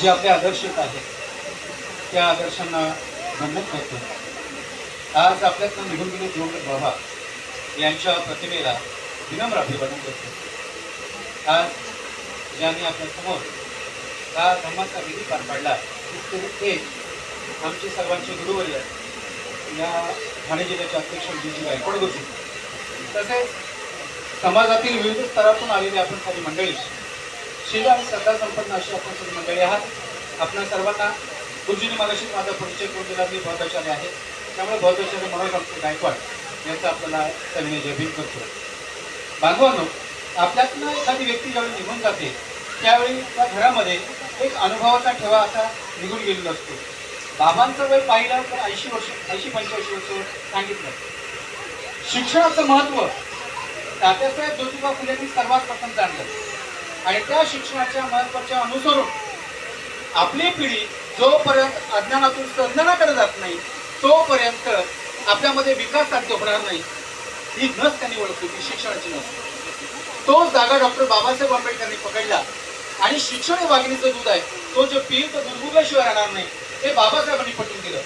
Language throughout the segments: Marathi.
जे आपले आदर्श आहेत त्या आदर्शांना नमूद करतो. आज आपल्यातनं निघून गेले जोड बाबा यांच्या प्रतिमेला विनम्र अभिवादन करतो. आज ज्यांनी आपल्यासमोर हा धम्माचा विधी पार पाडला ते आमचे सर्वांचे गुरुवर्य या ठाणे जिल्ह्याचे अध्यक्ष विजयजी गायकवाड होते. तसेच समाजातील विविध स्तरातून आलेली आपण सारी मंडळी शील आणि श्रद्धा संपन्न अशी आपण सर्व मंडळी आहात. आपल्या सर्वांना गुरुजीने मागाशी माझा परिचय करून दिला मी बौद्धाचार्य आहे. त्यामुळे बौद्धाचार्य मनोज आमचे गायकवाड यांचा आपल्याला सविनय जयभीन करतो. बांधवांनो आपल्यातनं एखादी व्यक्ती ज्यावेळी निघून जाते त्यावेळी त्या घरामध्ये एक अनुभवाचा ठेवा असा निघून गेलेला असतो. बाबांचं वय पाहिलं तर ऐंशी वर्ष ऐंशी पंच्याऐंशी वर्ष सांगितलं. शिक्षणाचं महत्त्व तात्यासाहेब ज्योतिबा फुलेंनी सर्वात प्रथम जाणलं. आणि त्या शिक्षणाच्या महत्त्वाच्या अनुसरून आपली पिढी जोपर्यंत अज्ञानातून संज्ञानाकडे जात नाही तोपर्यंत आपल्यामध्ये विकास साध्य होणार नाही. ही नस त्यांनी ओळखली ती शिक्षणाची नस. तो जागा डॉक्टर बाबासाहेब आंबेडकरांनी पकडला. आणि शिक्षण हे वाघिणीचं दूध आहे. तो जो पिईल तर दुर्गुगाशिवाय राहणार नाही हे बाबासाहेबांनी पटवून दिलं.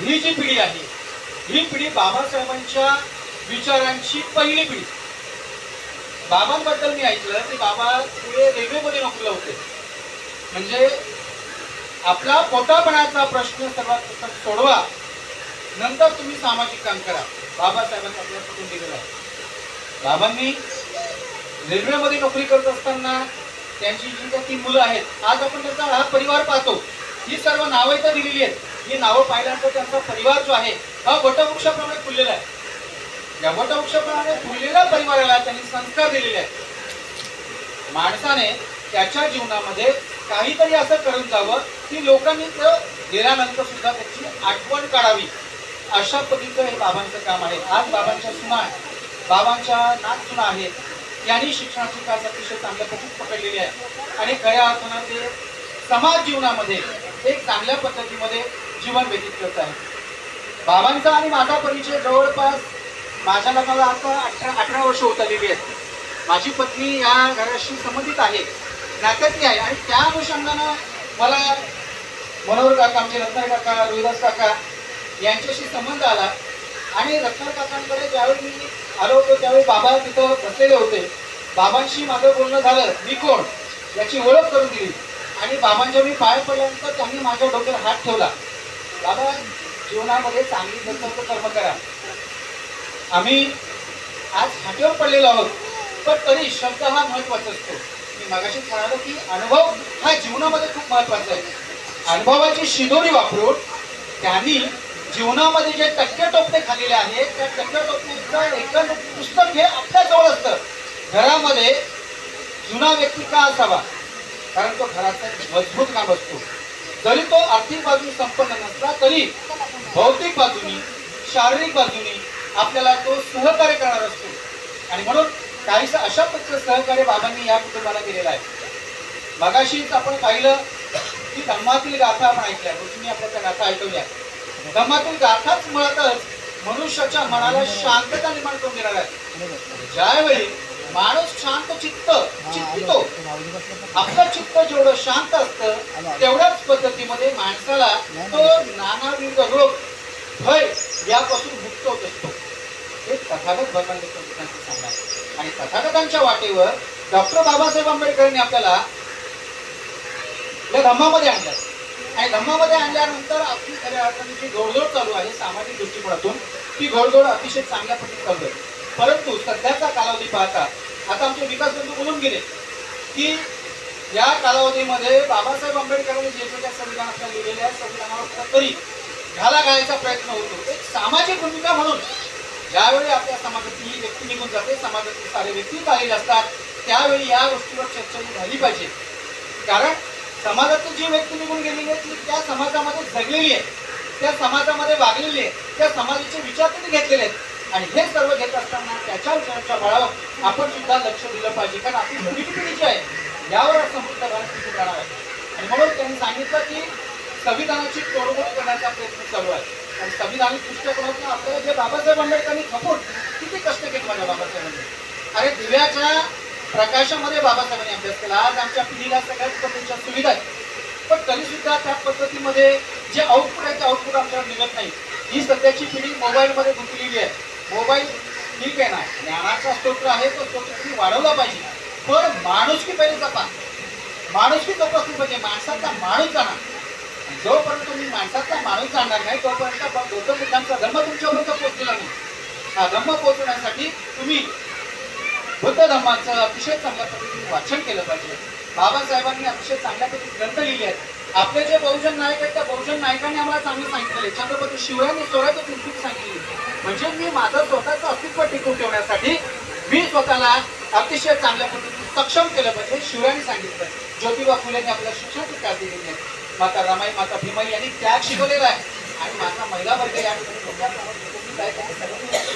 ही जी पिढी आहे ही पिढी बाबासाहेबांच्या विचारांची पहिली पिढी. बाबांबद्दल मी ऐकलं की बाबा पुढे रेल्वेमध्ये नोकरीला होते. म्हणजे आपला पोटापणाचा प्रश्न सर्वात प्रथम सोडवा. नंतर तुम्ही सामाजिक काम करा. बाबासाहेबांनी आपल्याला पटवून दिलेलं आहे. बाबांनी रेल्वेमध्ये नोकरी करत असताना त्यांची जी काही तीन मुलं आहेत आज आपण त्यांचा हा परिवार पाहतो. ही सर्व नावं इथं दिलेली आहेत. ही नावं पाहिल्यानंतर त्यांचा परिवार जो आहे हा वटवृक्षाप्रमाणे फुललेला आहे. या फुललेल्या परिवाराला त्यांनी संस्कार दिलेले आहेत. माणसाने त्याच्या जीवनामध्ये काहीतरी असं करून जावं की लोकांनी गेल्यानंतर सुद्धा त्याची आठवण काढावी. अशा पद्धतीचं हे बाबांचं काम आहे. आज बाबांच्या सुना बाबांच्या नात सुना आहेत. यांनी शिक्षणाची कास अतिशय चांगल्या पद्धतीत पकडलेली आहे. आणि खऱ्या अर्थानं ते समाज जीवनामध्ये एक चांगल्या पद्धतीमध्ये जीवन व्यतीत करत आहे बाबांचा आणि माझा परिचय जवळपास माझ्या लग्नाला आता अठरा अठरा वर्ष होत आलेली आहेत. माझी पत्नी या घराशी संबंधित आहे नात्यातली आहे आणि त्या अनुषंगानं मला मनोहर काका आमचे रत्नार काका रोहिदास काका यांच्याशी संबंध आला आणि रत्नार काकांकडे ज्यावेळी मी आलो होतो त्यावेळी बाबा तिथं बसलेले होते. बाबांशी माझं बोलणं झालं मी कोण? याची ओळख करून दिली. आणि बाबांच्या मी पाय पडल्यानंतर त्यांनी माझ्या डोक्यावर हात ठेवला. बाबा जीवनामध्ये चांगली दत्त कर्म करा. आम्ही आज हाटेवर पडलेलो आहोत. पण तरी शब्द हा महत्त्वाचा असतो. मी मगाशी म्हणालो की अनुभव हा जीवनामध्ये खूप महत्त्वाचा आहे. अनुभवाची शिदोरी वापरून त्यांनी जीवनामध्ये जे टक्के टोपणे खाल्लेले आहेत त्या टक्के टोपणेचं एकंद पुस्तक हे आपल्याजवळ असतं. घरामध्ये जुना व्यक्ती का असावा? कारण तो घराचा मजबूत काम असतो. जरी तो आर्थिक बाजूने संपन्न नसला तरी भौतिक बाजूनी शारीरिक बाजूनी आपल्याला तो सहकार्य करणार असतो. आणि म्हणून काहीसं अशा पत्र सहकार्य बाबांनी या कुटुंबाला केलेलं आहे. मगाशीच आपण पाहिलं की धम्मातील गाथा आपण ऐकल्या. गुरुजींनी आपल्या त्या गाथा ऐकवल्या. धम्मातील गाथाच मुळातच मनुष्याच्या मनाला शांतता निर्माण करून देणार आहे. ज्यावेळी माणूस शांत चित्त चित्तितो आपलं चित्त जेवढं शांत असतं तेवढ्याच पद्धतीमध्ये माणसाला तो नानाविध रोग भय यापासून मुक्त होत असतो हे तथागत भगवान सांगणार. आणि तथागतांच्या वाटेवर डॉक्टर बाबासाहेब आंबेडकरांनी आपल्याला या धम्मामध्ये आणलं. आणि धम्मामध्ये आणल्यानंतर आपली खऱ्या अर्थाने जी घोडदोड चालू आहे सामाजिक दृष्टिकोनातून ती घोडदोड अतिशय चांगल्या पद्धतीने चालू आहे. परंतु सध्याचा कालावधी पाहता आता आमचे विकास बंधू बोलून गेले की या कालावधीमध्ये बाबासाहेब आंबेडकरांनी जे जे काही लिहिलेल्या संविधानावर तरी घाला घालायचा प्रयत्न होतो. एक सामाजिक भूमिका म्हणून ज्यावेळी आपल्या समाजातील ही व्यक्ती निघून जाते समाजातील सारे व्यक्ती आलेले असतात त्यावेळी या गोष्टीवर चर्चा झाली पाहिजे. कारण समाजातील जी व्यक्ती निघून गेलेली आहे ती त्या समाजामध्ये जगलेली आहे. त्या समाजामध्ये वागलेली आहे. त्या समाजाचे विचार त्यांनी घेतलेले आहेत. आणि हे सर्व घेत असताना त्याच्या विचारांच्या बळावर आपण सुद्धा लक्ष दिलं पाहिजे. कारण आपली नवीन पिढी जी आहे. यावर समृद्ध भारत टिकून राहणार आहे. आणि म्हणून त्यांनी सांगितलं की संविधानाची तोडफोड करण्याचा प्रयत्न चालू आहे. आणि संविधानिक दृष्टिकोनातून आपल्याला जे बाबासाहेब आंबेडकरांनी खपून किती कष्ट केले माझ्या बाबासाहेबांनी. अरे दिव्याच्या प्रकाशामध्ये बाबासाहेबांनी अभ्यास केला. आज आमच्या पिढीला सगळ्याच पद्धतीच्या सुविधा आहेत. पण कधीसुद्धा त्या पद्धतीमध्ये जे आउटपुट आहे ते आउटपुट आपल्याला निघत नाही. ही सध्याची पिढी मोबाईलमध्ये गुंतलेली आहे. मोबाईल ठीक आहे ना. ज्ञानाचा स्तोत्र आहे तो स्तोत्र तुम्ही वाढवला पाहिजे. पण माणुसकी पहिले जपा. माणुसकी जोपासली पाहिजे. माणसाचा माणूस जाणार जोपर्यंत तुम्ही माणसातला माणूस जाणार नाही तोपर्यंत गौतम बुद्धांचा धर्म तुमच्यापर्यंत पोहोचलेला नाही. हा धर्म पोहोचवण्यासाठी तुम्ही बुद्ध धर्माचं अतिशय चांगल्या पद्धतीने वाचन केलं पाहिजे. बाबासाहेबांनी अतिशय चांगल्या पद्धतीने ग्रंथ लिहिले आहेत. आपले जे बहुजन नायक आहेत त्या बहुजन नायकांनी आम्हाला चांगलं सांगितलेलं आहे. छत्रपती शिवरायांनी स्वराज्य कृती सांगितली. म्हणजे मी माझं स्वतःचं अस्तित्व टिकून ठेवण्यासाठी मी स्वतःला अतिशय चांगल्या पद्धतीने सक्षम केलं पाहिजे शिवरायांनी सांगितलं ज्योतिबा फुलेंनी आपल्याला शिक्षणाची काळ दिलेली आहे. माता रमाई माता भीमाई यांनी त्याग शिकवलेला आहे. आणि माझा महिला वर्ग या ठिकाणी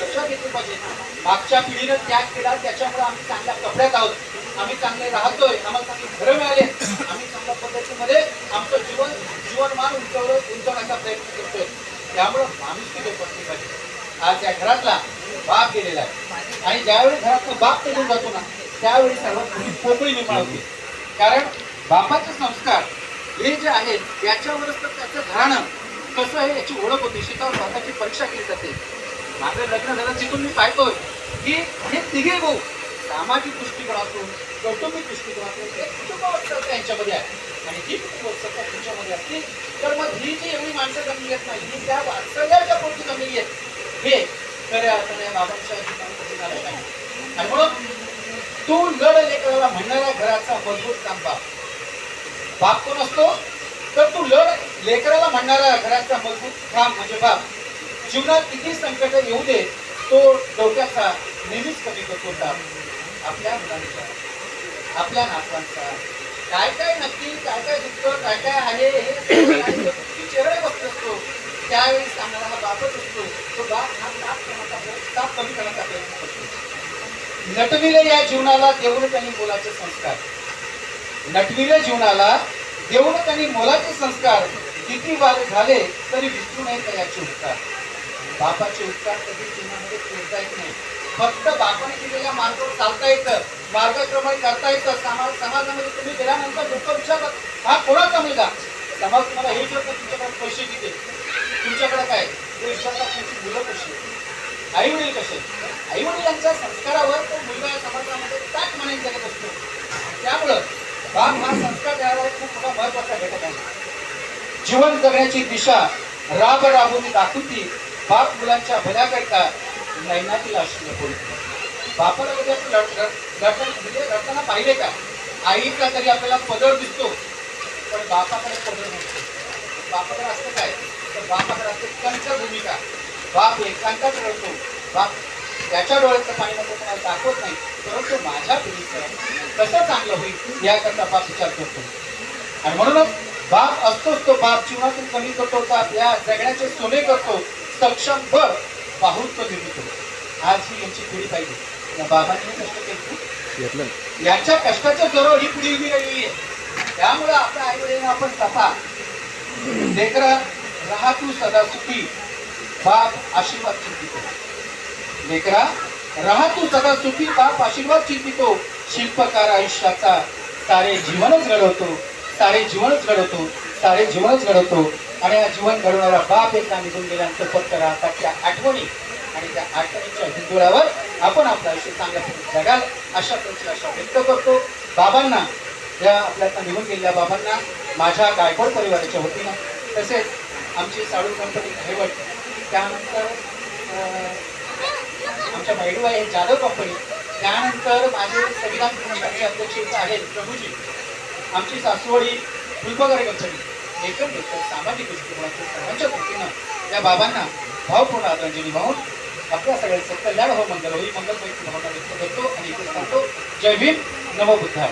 लक्षात घेतली पाहिजे. मागच्या पिढीनं त्याग केला त्याच्यामुळे आम्ही चांगल्या कपड्यात आहोत. आम्ही चांगले राहतोय. आम्हाला चांगली घरं मिळाले आम्ही चांगल्या पद्धतीमध्ये आमचं जीवन जीवनमान उंचवलं उंचवण्याचा प्रयत्न करतोय. त्यामुळे माणुसकी जोपासली पाहिजे आज या घरातला बाप गेलेला आहे. आणि ज्यावेळी घरातला बाप निघून जातो ना त्यावेळी सर्वात मोठी पोकळी निर्माण होते कारण बापाचे संस्कार हे जे आहेत याच्यावरच तर त्याचं घराणं. कसं आहे याची ओळख होती. शिकाव स्वतःची परीक्षा केली जाते. माझं लग्न झालं तिथून मी पाहतोय. की हे तिघे भाऊ सामाजिक दृष्टिकोनातून कौटुंबिक दृष्टिकोनातून हे कुटुंब यांच्यामध्ये आहे. आणि ही कुटुंब तुमच्यामध्ये असते तर मग ही जी एवढी माणसं जमली आहेत नाही ही त्या वात्सल्याच्या पोटी जमलेली आहेत. हे खऱ्या अर्थाने बाबांच्या ठिकाणी झालं नाही. आणि म्हणून तू लढ लेकराला म्हणणाऱ्या घराचा मजबूत थांबा बाप कोण असतो? तर तू लढ लेकराला म्हणणारा घराचा मजबूत ठाम म्हणजे बाप. जीवनात किती संकट येऊ दे तो डोक्याचा नेहमीच कमी करतो ताप आपल्या मुलांचा आपल्या नातवांचा. काय काय नक्की काय काय दुःख काय काय आहे हे चेहरे बघत असतो. त्यावेळी सांगणारा हा बापच असतो. तो बाप हा ताप करण्याचा ताप कमी करण्याचा प्रयत्न करतो. नटविले या जीवनाला देऊन त्यांनी मुलाचे संस्कार. नटलेल्या जीवनाला देऊन त्यांनी मोलाचे संस्कार किती वाद झाले तरी विसरू नये त्याचे उपकार? बापाचे उपकार कधी जीवनामध्ये फिरता येत नाही. फक्त बापाने केलेल्या मार्गावर चालता येतं मार्गक्रमण करता येतं. समाज समाजामध्ये तुम्ही गेल्यानंतर लोक विचारतात हा कोणाचा मुलगा? समाज तुम्हाला हे विचारतो तुमच्याकडे पैसे किती तुमच्याकडे काय ते विचारतात तुमची मुलं कशी आई वडील कसे आई वडिलांच्या संस्कारावर तो मुलगा या समाजामध्ये ताट म्हणायला जगत असतो त्यामुळं बाप हा संस्कार देणारा एक खूप मोठा महत्त्वाचा घटक आहे. जीवन जगण्याची दिशा राब राबवून दाखवती बाप मुलांच्या भल्याकरता नैनातील आश्रय बोलतो बापाला कधी आपण लढ- लढ- म्हणजे लढताना पाहिले का? आईचा तरी आपल्याला पदर दिसतो. पण बापाकडे पदर नसतो. बापाकडे असतं काय? तर बापाकडे असते त्यांच्या भूमिका. बाप एकांतात रडतो. बाप त्याच्या डोळ्याचं पाणी नको कोणाला दाखवत नाही. परंतु माझ्या पिढीचं कसं चांगलं होईल याकरता बाप विचार करतो. आणि म्हणूनच बाप असतोच तो बाप जीवनातून कमी करतो या जगण्याचे सोने करतो सक्षम बर बाहुत्व निर्मितो आज ही यांची पिढी पाहिजे या बाबांनी कष्ट केले. यांच्या कष्टाच्या जोरावर ही पिढी उभी राहिलेली आहे. त्यामुळे आपल्या आई वडिलांना आपण तपा. लेकरा राहा तू सदा सुखी. बाप आशीर्वाद चिंतितो. लेकरा राहा तू सदा सुखी. बाप आशीर्वाद चिंतितो. शिल्पकार आयुष्याचा सारे जीवनच घडवतो. सारे जीवनच घडवतो सारे जीवनच घडवतो. आणि हा जीवन घडवणारा बाप एका निघून गेल्यानंतर फक्त राहतात त्या आठवणी. आणि त्या आठवणीच्या हिंदुळावर आपण आपलं आयुष्य चांगल्या जगाल अशा प्रकारची अशा व्यक्त करतो. बाबांना या आपल्याला निघून गेलेल्या बाबांना माझ्या गायकवाड परिवाराच्या वतीनं तसेच आमची साडू कंपनी घायवट त्यानंतर आमच्या मैडू आहे जाधव कंपनी त्यानंतर माझे संविधान प्रशासनाचे अध्यक्ष आहेत प्रभूजी. आमची सासवडी फुलपगारे कंपनी. एकंदरीत सामाजिक दृष्टिकोनातून सर्वांच्या दृष्टीनं या बाबांना भावपूर्ण आदरांजली वाहून आपल्या सगळ्यांचं कल्याण हो मंगल होई ही भावना व्यक्त करतो आणि इथे सांगतो जय भीम नवबुद्धाय